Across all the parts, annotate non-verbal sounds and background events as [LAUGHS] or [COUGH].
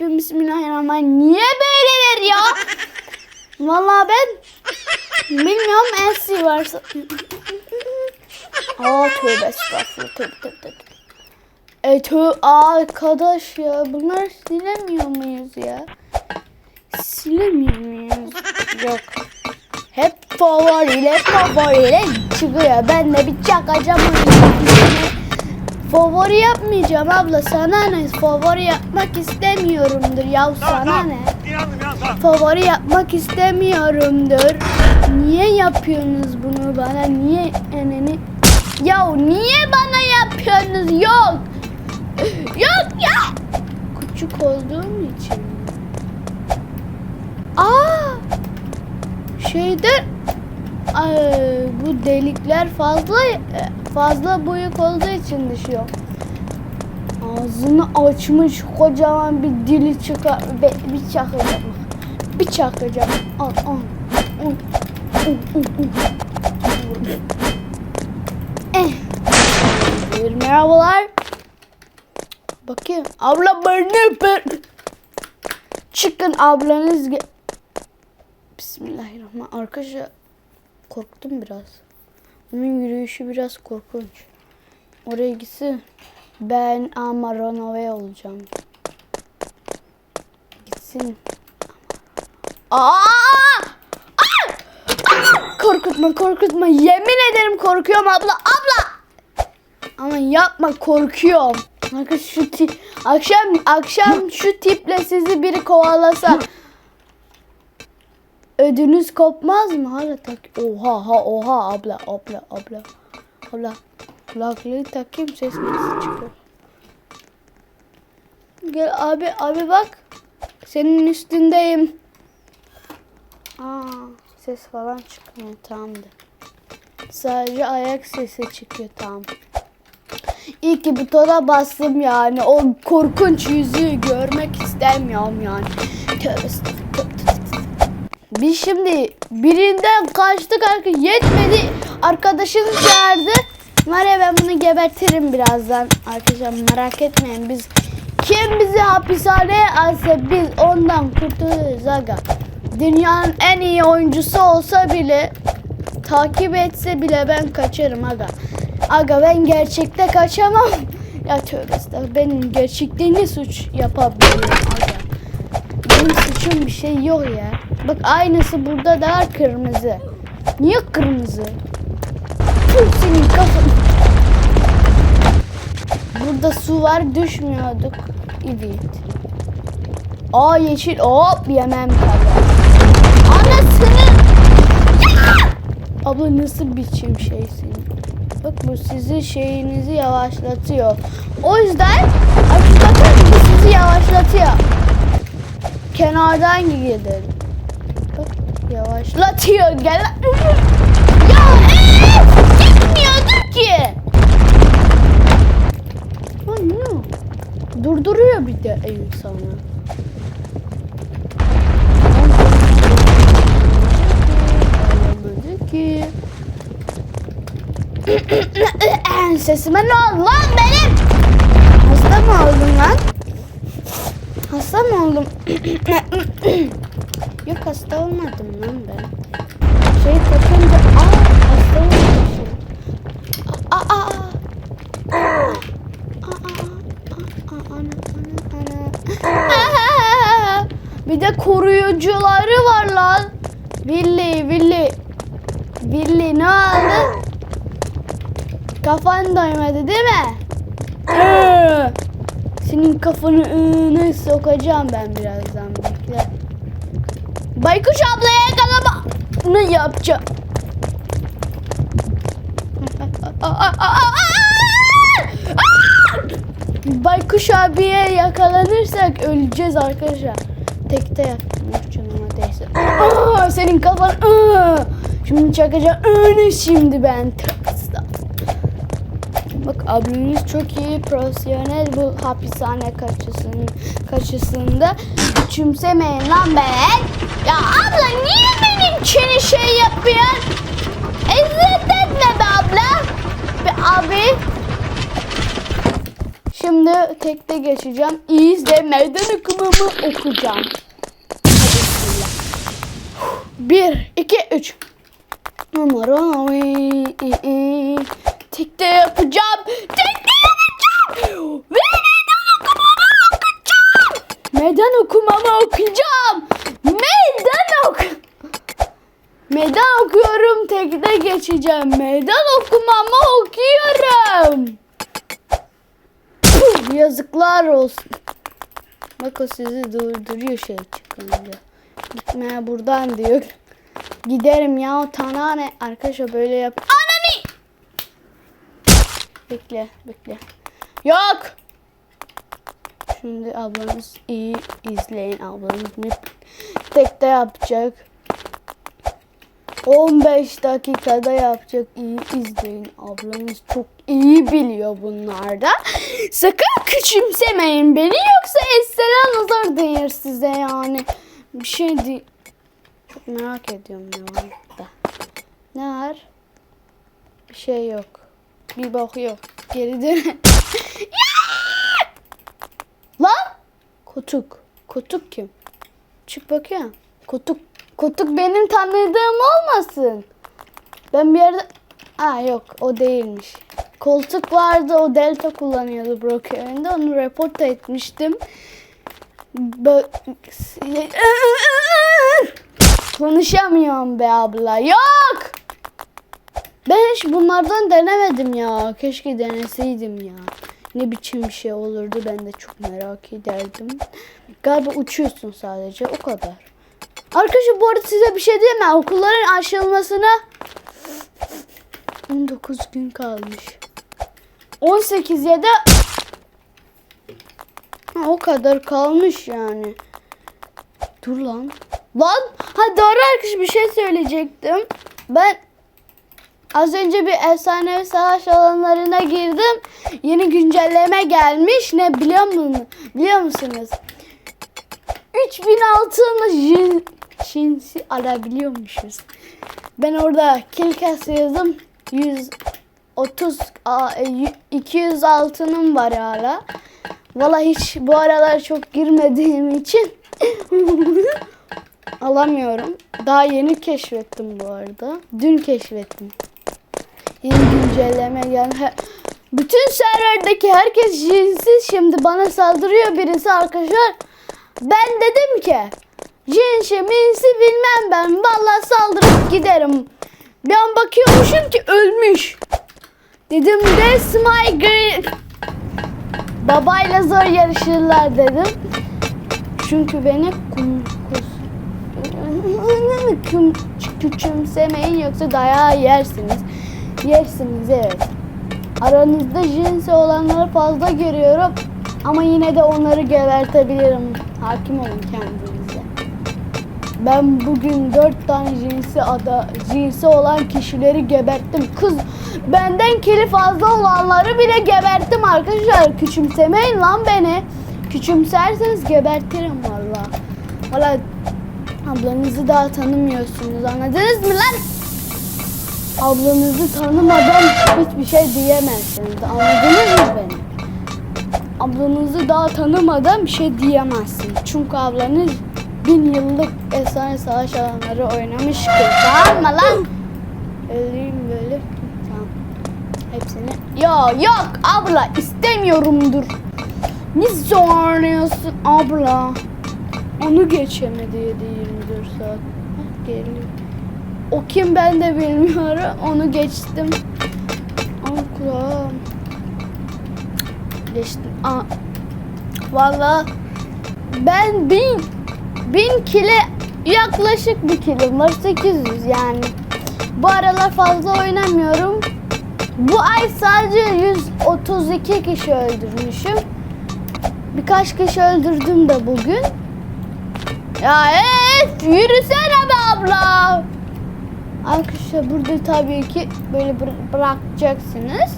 Rabbim Bismillahirrahmanirrahim. Niye böyleler ya? Vallahi ben bilmiyorum Elsi varsa. Aa tövbe estağfurullah tövbe tövbe tövbe. E tö arkadaş ya bunlar silemiyor muyuz ya? Silemiyor muyuz? Yok. Hep favoriyle favoriyle çıkıyor. Ben de bir çakacağım. Favori yapmayacağım abla sana ne? Favori yapmak istemiyorumdur ya sana ne? İnandım ya tamam. Favori yapmak istemiyorumdur. Niye yapıyorsunuz bunu bana? Niye eneni? Ya niye bana yapıyorsunuz? Yok. [LAUGHS] Yok ya. Küçük olduğum için. Aa! Şeyde bu delikler fazla fazla büyük olduğu için düşüyor. Ağzını açmış kocaman bir dili çıkar. Be, bir çakacağım. Bir çakacağım. Al al. Al. Eh. Merhabalar. Bakayım. Abla beni öper. Çıkın ablanız. Bismillahirrahmanirrahim. Arkadaşlar korktum biraz. Onun yürüyüşü biraz korkunç. Oraya gitsin. Ben ama Runaway olacağım. Gitsin. Aa! Aa! Aa! Korkutma korkutma. Yemin ederim korkuyorum abla. Abla! Ama yapma korkuyorum. Arkadaş şu ti- akşam akşam şu tiple sizi biri kovalasa ödünüz kopmaz mı? Hala tak. Oha ha oha abla abla abla. Abla kulaklığı takayım ses nasıl çıkıyor? Gel abi abi bak. Senin üstündeyim. Aa ses falan çıkmıyor tamamdır. Sadece ayak sesi çıkıyor tamam. İyi ki butona bastım yani. O korkunç yüzü görmek istemiyorum yani. Tövbe estağfurullah. Biz şimdi birinden kaçtık arka yetmedi. Arkadaşını çağırdı. Var ben bunu gebertirim birazdan. Arkadaşlar merak etmeyin biz kim bizi hapishaneye alsa biz ondan kurtuluruz aga. Dünyanın en iyi oyuncusu olsa bile takip etse bile ben kaçarım aga. Aga ben gerçekte kaçamam. [LAUGHS] Ya tövbe estağfurullah. Benim gerçekte ne suç yapabilirim aga. Benim suçum bir şey yok ya. Bak aynısı burada da kırmızı. Niye kırmızı? Tüm senin kafan. Burada su var düşmüyorduk. Evet. Aa yeşil hop yemem tabii. Anasını. Ya! Abla nasıl biçim şeysin? Bak bu sizi şeyinizi yavaşlatıyor. O yüzden arkadaşlar bu sizi yavaşlatıyor. Kenardan gidin. Yavaşlatıyor. Gel. Ya ee, gitmiyordur ki. Ay ne? Durduruyor bir de insanı. Ki. Sesime ne oldu lan benim? Hasta mı oldum lan? Hasta mı oldum? Yok hasta olmadım lan ben. Şey takınca aa hasta olmuşum. Aa aa aa. Aa, aa, aa. Aa! Bir de koruyucuları var lan. Villi, Villi. Villi ne oldu? Kafan doymadı değil mi? Senin kafanı ığını sokacağım ben birazdan bekle. Baykuş ablaya yakalama. Ne yapacağım? Baykuş abiye yakalanırsak öleceğiz arkadaşlar. Tekte yok canıma değse. Senin kafan. Şimdi çakacağım. Öyle şimdi ben. Bak abimiz çok iyi profesyonel bu hapishane kaçısının kaçısında küçümsemeyin lan ben. Ya abla niye benim çeni şey yapıyorsun? Ezret etme be abla. Be abi. Şimdi tekte geçeceğim. İyi izle. Meydan okumamı okuyacağım. Bir, iki, üç. Numara Tekte yapacağım. Tekte yapacağım. Ve meydan okumamı okuyacağım. Meydan okumamı okuyacağım. Meydan ok. Meydan okuyorum. Tekte geçeceğim. Meydan okumamı okuyorum. Puh, Yazıklar olsun. Bak o sizi durduruyor şey çıkınca. Gitmeye buradan diyor. Giderim ya tana ne? Arkadaşlar böyle yap. Anani! Bekle bekle. Yok. Şimdi ablanız iyi izleyin. Ablanız ne tekte yapacak. 15 dakikada yapacak. İyi izleyin. Ablanız çok iyi biliyor bunlarda. Sakın küçümsemeyin beni yoksa Esselam nazar değer size yani. Bir şey değil. Çok merak ediyorum ne var da. Ne var? Bir şey yok. Bir bok yok. Geri dön. [LAUGHS] Lan! Kutuk. Kutuk kim? Çık bakayım. Kutuk. Kutuk benim tanıdığım olmasın. Ben bir yerde... Aa yok o değilmiş. Koltuk vardı o Delta kullanıyordu Brock evinde. Onu report etmiştim. Bö- Konuşamıyorum be abla. Yok! Ben hiç bunlardan denemedim ya. Keşke deneseydim ya. Ne biçim bir şey olurdu ben de çok merak ederdim. Galiba uçuyorsun sadece o kadar. Arkadaşlar bu arada size bir şey diyeyim mi? Okulların açılmasına 19 gün kalmış. 18 ya da ha, o kadar kalmış yani. Dur lan. Lan ha doğru arkadaş bir şey söyleyecektim. Ben az önce bir efsanevi savaş alanlarına girdim. Yeni güncelleme gelmiş. Ne biliyor musunuz? Biliyor musunuz? 3000 altınla jin, şinsi alabiliyormuşuz. Ben orada kill yazdım. 100 30 200 altınım var hala. Valla hiç bu aralar çok girmediğim için [LAUGHS] alamıyorum. Daha yeni keşfettim bu arada. Dün keşfettim. Yeni güncelleme yani her... bütün serverdeki herkes cinsiz şimdi bana saldırıyor birisi arkadaşlar. Ben dedim ki cinsi minsi bilmem ben valla saldırıp giderim. Ben bakıyormuşum ki ölmüş. Dedim that's my great. Babayla zor yarışırlar dedim. Çünkü beni kum, kus, küm, küçümsemeyin yoksa dayağı yersiniz. Yersiniz evet. Aranızda jinsi olanları fazla görüyorum. Ama yine de onları gebertebilirim. Hakim olun kendinize. Ben bugün dört tane cinsi ada cinsi olan kişileri geberttim. Kız benden kili fazla olanları bile geberttim arkadaşlar. Küçümsemeyin lan beni. Küçümserseniz gebertirim valla. Valla ablanızı daha tanımıyorsunuz anladınız mı lan? Ablanızı tanımadan hiçbir şey diyemezsiniz. Anladınız mı beni? Ablanızı daha tanımadan bir şey diyemezsin. Çünkü ablanız bin yıllık efsane savaş alanları oynamış kız. Tamam lan? Tamam. Hepsini. Ya yok abla istemiyorumdur. Ne zorluyorsun abla? Onu geçemedi 7-24 saat. Hah, geliyor. O kim ben de bilmiyorum. Onu geçtim. Ama kulağım. Geçtim. Aa. Valla ben bin bin kile yaklaşık bir kilim var 800 yani. Bu aralar fazla oynamıyorum. Bu ay sadece 132 kişi öldürmüşüm. Birkaç kişi öldürdüm de bugün. Ya evet yürüsene be abla. Arkadaşlar burada tabii ki böyle bıra- bırakacaksınız.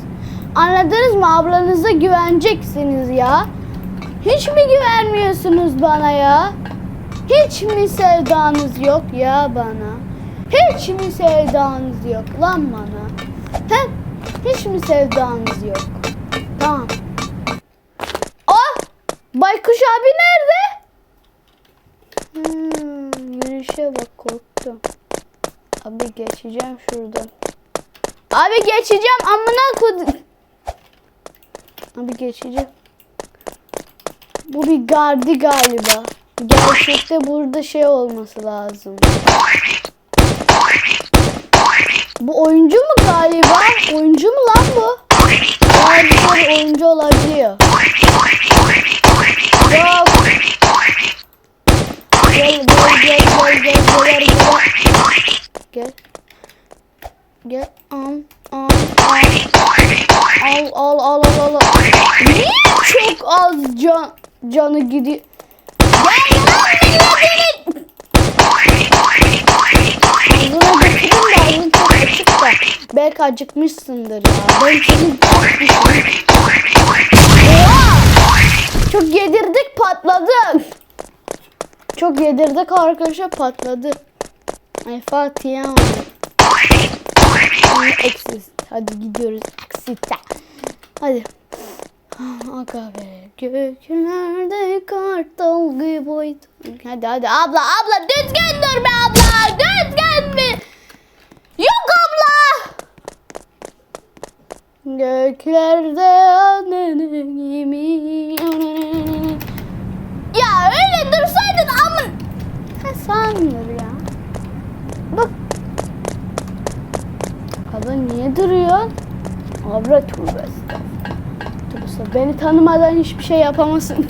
Anladınız mı? Ablanıza güveneceksiniz ya. Hiç mi güvenmiyorsunuz bana ya? Hiç mi sevdanız yok ya bana? Hiç mi sevdanız yok lan bana? He? Hiç mi sevdanız yok? Tamam. Ah! Baykuş abi nerede? Hmm, yürüyüşe bak korktum. Abi geçeceğim şuradan. Abi geçeceğim amına kod. Abi geçeceğim. Bu bir gardi galiba. Gerçekte burada şey olması lazım. Bu oyuncu mu galiba? Oyuncu mu lan bu? Bazıları oyuncu olabiliyor. Yok. Gel gel gel gel gel gel gel. Gel. Al al al. Al al al al al. Niye çok az can canı gidiyor? Da. Belki acıkmışsındır ya. Ben seni çok yedirdik patladı. Çok yedirdik arkadaşlar patladı. Ay Fatih ya. Hadi gidiyoruz. Eksite. Hadi. Aga be göklerde kartal gibi oydum. Hadi hadi abla abla düzgün dur be abla düzgün mi? Yok abla. Göklerde annenin yemin Ya öyle dursaydın amın. Ha sanmıyor ya. Bak. Abla niye duruyorsun? Abla tövbe estağfurullah. Beni tanımadan hiçbir şey yapamazsın.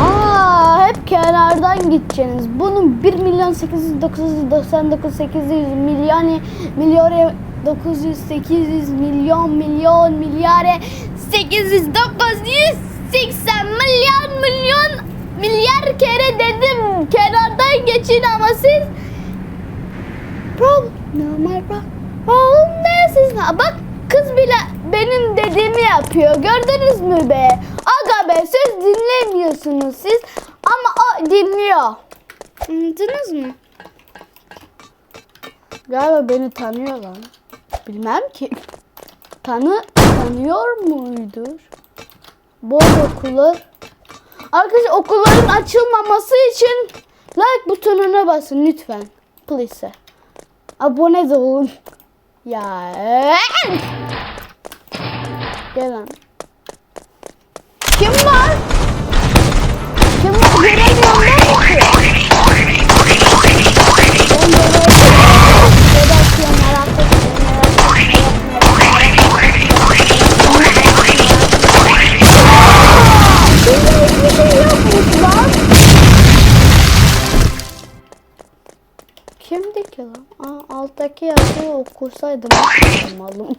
Aa, hep kenardan gideceksiniz. Bunun 1 milyon 800 999 800 milyon milyon 900 800 milyon milyon milyar 800 980 milyon milyon milyar kere dedim. Kenardan geçin ama siz. Problem normal problem ne siz bak kız bile benim dediğimi yapıyor. Gördünüz mü be? Aga be siz dinlemiyorsunuz siz. Ama o dinliyor. Anladınız mı? Galiba beni tanıyor lan bilmem ki. [LAUGHS] Tanı tanıyor muydur? Boş okullar arkadaşlar okulların açılmaması için like butonuna basın lütfen. Please. Abone de olun. Ya. [LAUGHS] Gel lan. Alttaki yazıyı okursaydım. Malım.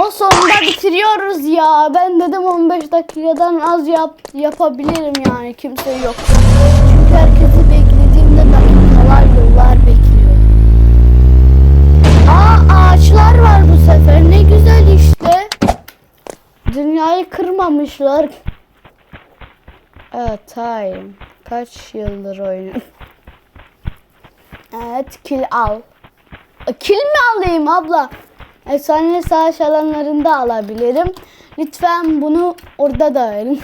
O sonunda bitiriyoruz ya. Ben dedim 15 dakikadan az yap yapabilirim yani kimse yok. Çünkü herkesi beklediğimde dakikalar yıllar bekliyor. Aa ağaçlar var bu sefer. Ne güzel işte. Dünyayı kırmamışlar. Evet time. Kaç yıldır oynuyorum. [LAUGHS] Evet kil al. Kil mi alayım abla? Efsane savaş alanlarında alabilirim. Lütfen bunu orada da verin.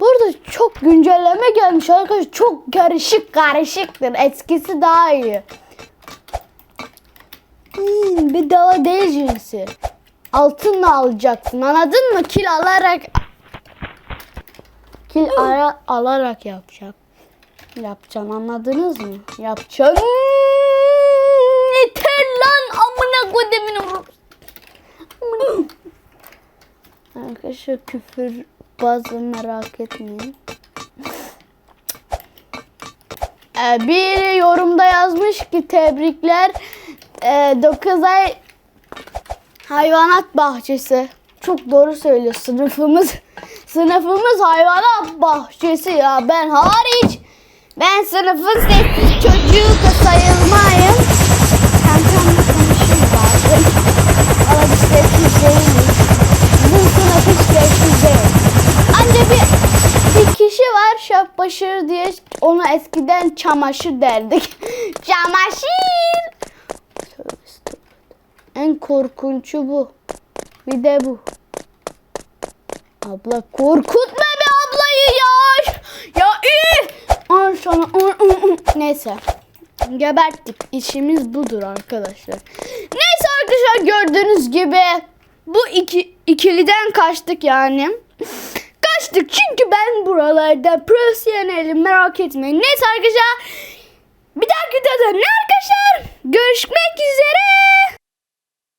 Burada çok güncelleme gelmiş arkadaşlar. Çok karışık karışıktır. Eskisi daha iyi. Hmm, bedava değil cinsi. Altınla alacaksın. Anladın mı? Kil alarak kil ara, alarak yapacak. Yapacaksın anladınız mı? Yapacaksın. Kodemin Amına. Arkadaşlar küfür bazı merak etmeyin. Ee, bir yorumda yazmış ki tebrikler. Ee, 9 ay hayvanat bahçesi. Çok doğru söylüyor sınıfımız. Sınıfımız hayvanat bahçesi ya ben hariç. Ben sınıfın sessiz çocuğu da sayılmayım. Kankamla konuşuyor bazen. Ama biz sessiz değiliz. Bu sınıf hiç sessiz değil. Anca bir, bir kişi var Şapbaşır diye ona eskiden çamaşır derdik. [LAUGHS] çamaşır. En korkunçu bu. Bir de bu. Abla korkutma be ablayı ya. Ya iyi. Ay Sonra neyse. Geberttik. İşimiz budur arkadaşlar. Neyse arkadaşlar gördüğünüz gibi bu iki, ikiliden kaçtık yani. [LAUGHS] Kaçtık çünkü ben buralarda profesyonelim merak etmeyin. Neyse arkadaşlar bir dahaki videoda ne arkadaşlar? Görüşmek üzere.